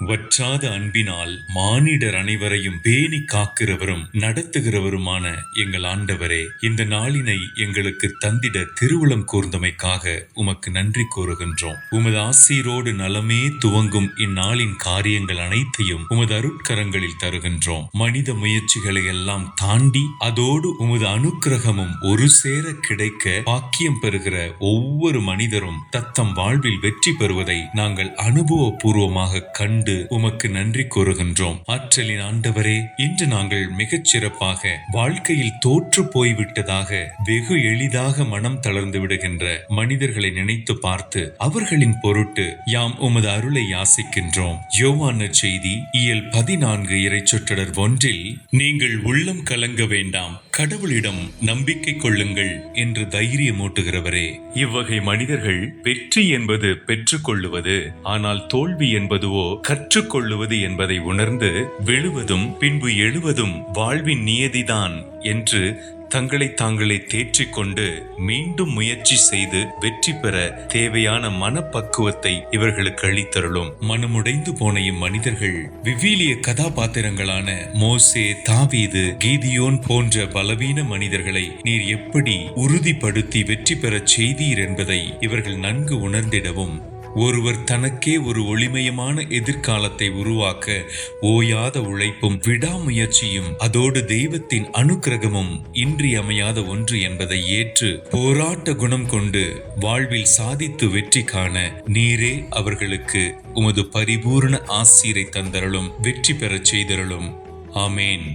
வற்றாத அன்பினால் மானிடர் அனைவரையும் பேணி காக்கிறவரும் நடத்துகிறவருமான எங்கள் ஆண்டவரே இந்த நாளினை எங்களுக்கு தந்திட திருவுளம் கூர்ந்தமைக்காக உமக்கு நன்றி கூறுகின்றோம். உமது ஆசீரோடு நலமே துவங்கும் இந்நாளின் காரியங்கள் அனைத்தையும் உமது அருட்கரங்களில் தருகின்றோம். மனித முயற்சிகளை எல்லாம் தாண்டி அதோடு உமது அனுக்கிரகமும் ஒரு சேர கிடைக்க பாக்கியம் பெறுகிற ஒவ்வொரு மனிதரும் தத்தம் வாழ்வில் வெற்றி பெறுவதை நாங்கள் அனுபவபூர்வமாக கண்டு உமக்கு நன்றி கூறுகின்றோம். ஆற்றலின் ஆண்டவரே இன்று நாங்கள் மிகச் சிறப்பாக வாழ்க்கையில் தோற்று போய்விட்டதாக வெகு எளிதாக மனம் தளர்ந்து விடுகின்ற மனிதர்களை நினைத்து பார்த்து அவர்களின் பொருட்டு யாம் உமது அருளை யாசிக்கின்றோம். யோவான செய்தி இயல் பதினான்கு இறை சொற்றொடர் ஒன்றில் நீங்கள் உள்ளம் கலங்க வேண்டாம் கடவுளிடம் நம்பிக்கை கொள்ளுங்கள் என்று தைரியமூட்டுகிறவரே. இவ்வகை மனிதர்கள் வெற்றி என்பது பெற்றுக்கொள்ளுவது ஆனால் தோல்வி என்பதுவோ கற்றுக்கொள்ளுவது என்பதை உணர்ந்து விழுவதும் பின்பு எழுவதும் வாழ்வின் நியதிதான் என்று தங்களை தாங்களே தேற்றிக்கொண்டு மீண்டும் முயற்சி செய்து வெற்றி பெற தேவையான மனப்பக்குவத்தை இவர்களுக்கு அளித்தருளும். மனமுடைந்து போன இம்மனிதர்கள் விவிலிய கதாபாத்திரங்களான மோசே தாவீது கீதியோன் போன்ற பலவீன மனிதர்களை நீர் எப்படி உறுதிப்படுத்தி வெற்றி பெறச் செய்தீர் என்பதை இவர்கள் நன்கு உணர்ந்திடவும் ஒருவர் தனக்கே ஒரு ஒளிமயமான எதிர்காலத்தை உருவாக்க ஓயாத உழைப்பும் விடாமுயற்சியும் அதோடு தெய்வத்தின் அனுக்கிரகமும் இன்றியமையாத ஒன்று என்பதை ஏற்று போராட்ட குணம் கொண்டு வாழ்வில் சாதித்து வெற்றி காண நீரே அவர்களுக்கு உமது பரிபூர்ண ஆசீரை தந்தரலும் வெற்றி பெறச் செய்தரலும் ஆமேன்.